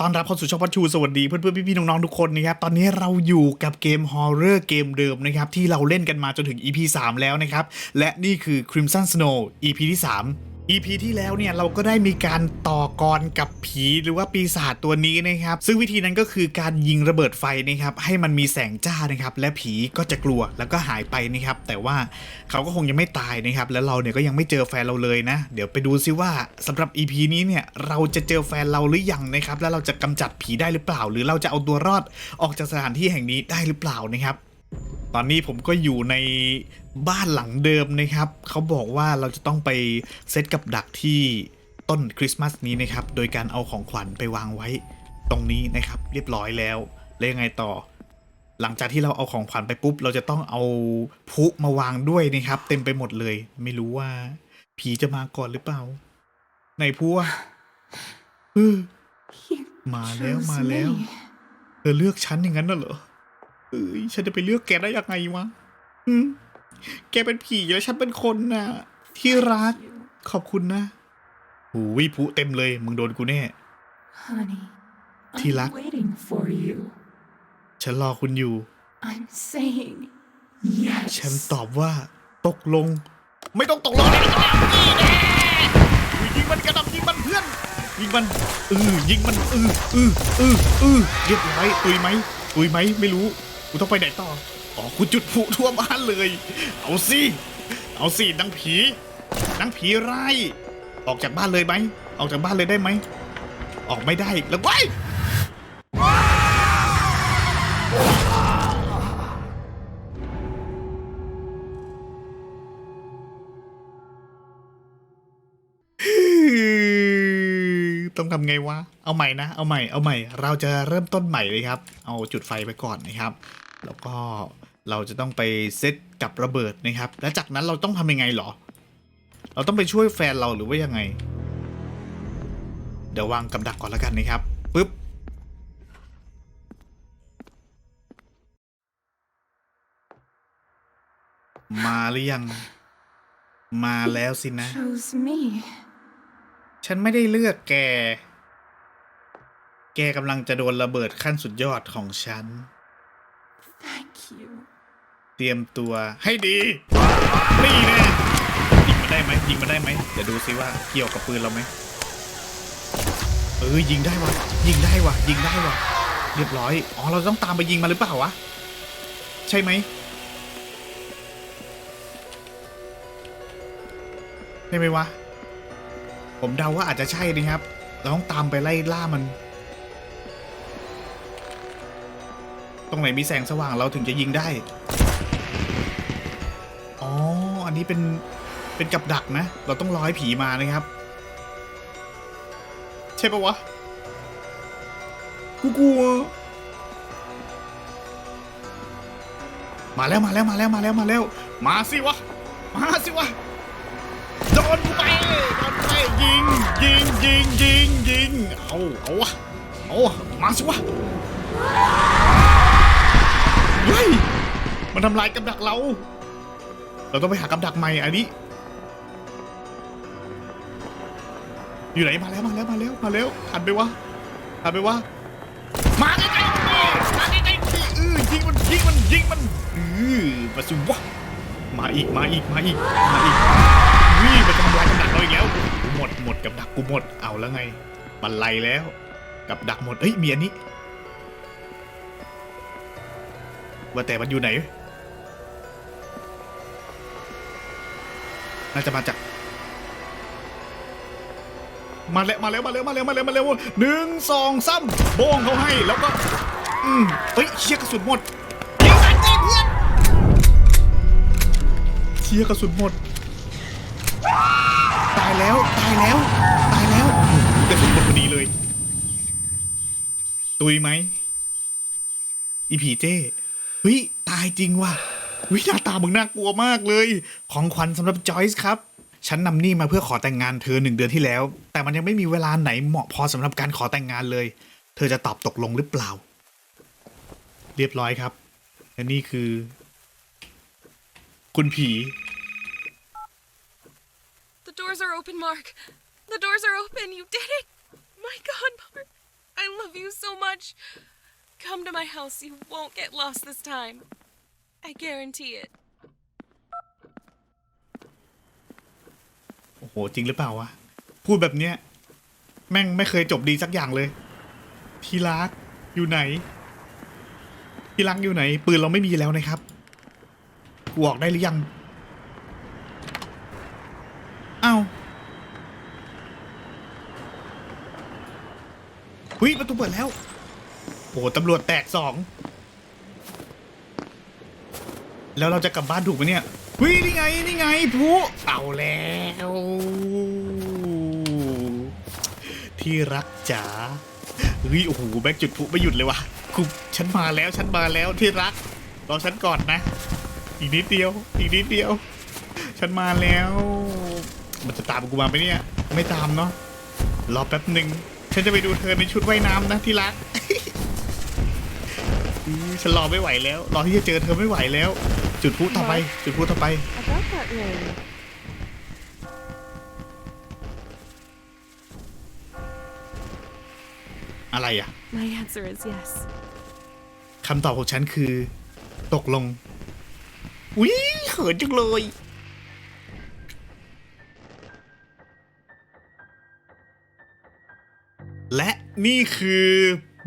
ตอนรับเข้าสู่ช่องพัชชูสวัสดีเพื่อนเพื่อนพี่ๆน้องๆทุกคนนะครับตอนนี้เราอยู่กับเกมฮอร์เรอร์เกมเดิมนะครับที่เราเล่นกันมาจนถึง EP 3 แล้วนะครับและนี่คือ Crimson Snow EP ที่ 3 EP ที่แล้วเนี่ยเราก็ได้มีการต่อกรกับผีหรือว่าปีศาจตัวนี้นะครับ ซึ่งวิธีนั้นก็คือการยิงระเบิดไฟนะครับให้มันมีแสงจ้านะครับ และผีก็จะกลัวแล้วก็หายไปนะครับ แต่ว่าเขาก็คงยังไม่ตายนะครับ แล้วเราเนี่ยก็ยังไม่เจอแฟนเราเลยนะ เดี๋ยวไปดูซิว่าสำหรับ EP นี้เนี่ยเราจะเจอแฟนเราหรือยังนะครับ แล้วเราจะกำจัดผีได้หรือเปล่า หรือเราจะเอาตัวรอดออกจากสถานที่แห่งนี้ได้หรือเปล่านะครับ ตอนนี้ผมก็อยู่ในบ้านหลังเดิมนะครับ เขาบอกว่าเราจะต้องไปเซตกับดักที่ต้นคริสต์มาสนี้นะครับ โดยการเอาของขวัญไปวางไว้ตรงนี้นะครับ เรียบร้อยแล้ว แล้วยังไงต่อ หลังจากที่เราเอาของขวัญไปปุ๊บ เราจะต้องเอาพลุมาวางด้วยนะครับ เต็มไปหมดเลย ไม่รู้ว่า ผีจะมาก่อนหรือเปล่าไหนพลุอะเออมาแล้วมาแล้ว เธอเลือกฉันอย่างนั้นน่ะเหรอ เอ้ยฉันจะไปเลือกแกได้ยังไงวะอืมแกเป็นผีแล้วฉันเป็นคนน่ะ ที่รักขอบคุณนะหูวิผู้เต็มเลย มึงโดนกูแน่ Honey, Tilak. I'm waiting for you. ฉันรอคุณอยู่ I'm saying yes. ฉันตอบว่า ตกลง ไม่ต้องตกลงเลยนะนี่แน่อุ๊ยยิงมันกระดับยิงมันเพื่อน ยิงมันเออยิงมันเออเออเออเออเรียบร้อยตุยไหมตุยไหมไม่รู้ กูต้องไปไหนต่อ อ๋อกูจุดพลุทั่วบ้านเลย เอาสิ เอาสินังผีนังผีไร้ายออกจากบ้านเลยไหม ออกจากบ้านเลยได้ไหม ออกไม่ได้แล้วไว้ยต้องทำไงวะ เอาใหม่นะ เอาใหม่ เอาใหม่ เราจะเริ่มต้นใหม่เลยครับ เอาจุดไฟไปก่อนนะครับ แล้วก็เราจะต้องไปเซตกับระเบิดนะครับ แล้วจากนั้นเราต้องทำยังไงเหรอ เราต้องไปช่วยแฟนเราหรือว่ายังไง เดี๋ยววางกับดักก่อนแล้วกันนะครับปึ๊บมาหรือยัง มาแล้วสินะ Chose me. ฉันไม่ได้เลือกแก แกกำลังจะโดนระเบิดขั้นสุดยอดของฉัน Thank you. เตรียมตัวให้ดีนี่แน่ยิงมันได้ไหมยิงมันได้ไหมเดี๋ยวดูซิว่าเกี่ยวกับปืนเราไหมเออยิงได้วะยิงได้วะยิงได้วะเรียบร้อยอ๋อเราต้องตามไปยิงมันหรือเปล่าวะใช่ไหมใช่ไหมวะผมเดาว่าอาจจะใช่นะครับ เราต้องตามไปไล่ล่ามัน ตรงไหนมีแสงสว่างเราถึงจะยิงได้ นนี้เป็นเป็นกับดักนะ เราต้องรอให้ผีมานะครับ ใช่ปะวะ กูกลัว มาแล้วมาแล้วมาแล้วมาแล้วมาแล้ว มาสิวะ มาสิวะ โดนกูไปโดนกูไปยิงยิงยิงยิงยิงเอาเอาวะเอามาสิวะเฮ้ยมันทำลายกับดักเรา เราต้องไปหากับดักใหม่อันนี้ อยู่ไหนมาแล้วมาแล้วมาแล้วมาแล้วทันไปวะทันไปวะมาใกล้ๆนี่มาใกล้ๆนี่เออยิงมันยิงมันยิงมันเออมาสิวะมาอีกมาอีกมาอีกมาอีกวิ่มันจะทำลายกับดักเราอีกแล้วกูหมดหมดกับดักกูหมดเอาแล้วไงบันไลแล้ว กับดักหมดเอ้ยมีอันนี้ว่าแต่มันอยู่ไหน น่าจะมาจาก มาแล้วมาแล้วมาแล้วมาแล้วมาแล้วมาแล้วหนึ่งสองสามโบ้งเขาให้แล้วก็ อืมเฮ้ยเชียร์กระสุนหมดยิงมันดิเพื่อนเชียร์กระสุนหมด ตายแล้วตายแล้ว ตายแล้วกระสุนหมดพอดีเลย ตุยไหมอีผีเจ้เฮ้ยตายจริงว่ะ วิหน้าตามึงน่ากลัวมากเลย ของขวัญสำหรับจอยส์ครับ ฉันนำนี่มาเพื่อขอแต่งงานเธอหนึ่งเดือนที่แล้ว แต่มันยังไม่มีเวลาไหนเหมาะพอสำหรับการขอแต่งงานเลย เธอจะตอบตกลงหรือเปล่า เรียบร้อยครับและนี่คือ คุณผี The doors are open, Mark. The doors are open. You did it. My God, Mark. I love you so much. Come to my house. You won't get lost this time. I guarantee it. โอ้โห จริงหรือเปล่าวะ พูดแบบเนี้ย แม่งไม่เคยจบดีสักอย่างเลย ที่รักอยู่ไหน ที่รักอยู่ไหน ปืนเราไม่มีแล้วนะครับกูออกได้หรือยังเอ้าวิประตูเปิดแล้ว โอ้ตำรวจแตกสอง แล้วเราจะกลับบ้านถูกไหมเนี่ยวินี่ไงนี่ไงผู้เอาแล้ว ที่รักจ๋าเฮ้ยโอ้โหแบกจุดพลุไม่หยุดเลยวะกูฉันมาแล้วฉันมาแล้วที่รักรอฉันก่อนนะ อีกนิดเดียว อีกนิดเดียว ฉันมาแล้ว มันจะตามกูมาไหมเนี่ย ไม่ตามเนาะรอแป๊บหนึ่งฉันจะไปดูเธอในชุดว่ายน้ำนะที่รักฉันรอไม่ไหวแล้ว รอที่จะเจอเธอไม่ไหวแล้ว จุดพลุต่อไป จุดพลุต่อไป About that ring. อะไรอะ My answer is yes. คำตอบของฉันคือ ตกลงวิเขินจังเลย และนี่คือ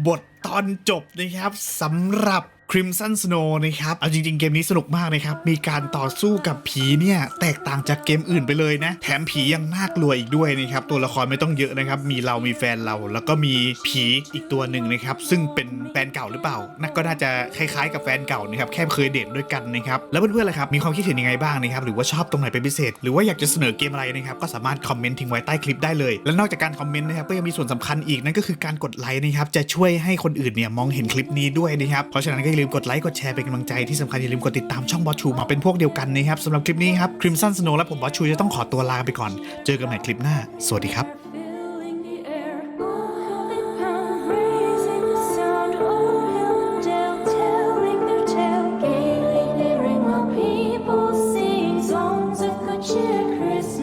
บทตอนจบนะครับสำหรับ Crimson Snow นะครับ เอาจริงๆ เกมนี้สนุกมากนะครับ มีการต่อสู้กับผีเนี่ย แตกต่างจากเกมอื่นไปเลยนะ แถมผียังน่ากลัวอีกด้วยนะครับ ตัวละครไม่ต้องเยอะนะครับ มีเรามีแฟนเรา แล้วก็มีผีอีกตัวหนึ่งนะครับ ซึ่งเป็นแฟนเก่าหรือเปล่าน่าก็น่าจะคล้ายๆ กับแฟนเก่านะครับ แค่เคยเดทด้วยกันนะครับ แล้วเพื่อนๆล่ะครับ มีความคิดเห็นยังไงบ้างนะครับ หรือว่าชอบตรงไหนเป็นพิเศษ หรือว่าอยากจะเสนอเกมอะไรนะครับ ก็สามารถคอมเมนต์ทิ้งไว้ใต้คลิปได้เลย และนอกจากการคอมเมนต์นะครับ ก็ยังมีส่วนสำคัญอีกนั่นก็คือการกดไลค์นะครับ จะช่วยให้คนอื่นเนี่ยมองเห็นคลิปนี้ด้วยนะครับเพราะฉะนั้นก็ลืมกดไลค์กดแชร์เป็นกำลังใจที่สำคัญอย่าลืมกดติดตามช่องบอสชูมาเป็นพวกเดียวกันนะครับสำหรับคลิปนี้ครับคริมสันสโนและผมบอสชูจะต้องขอตัวลาไปก่อน เจอกันใหม่คลิปหน้า สวัสดีครับ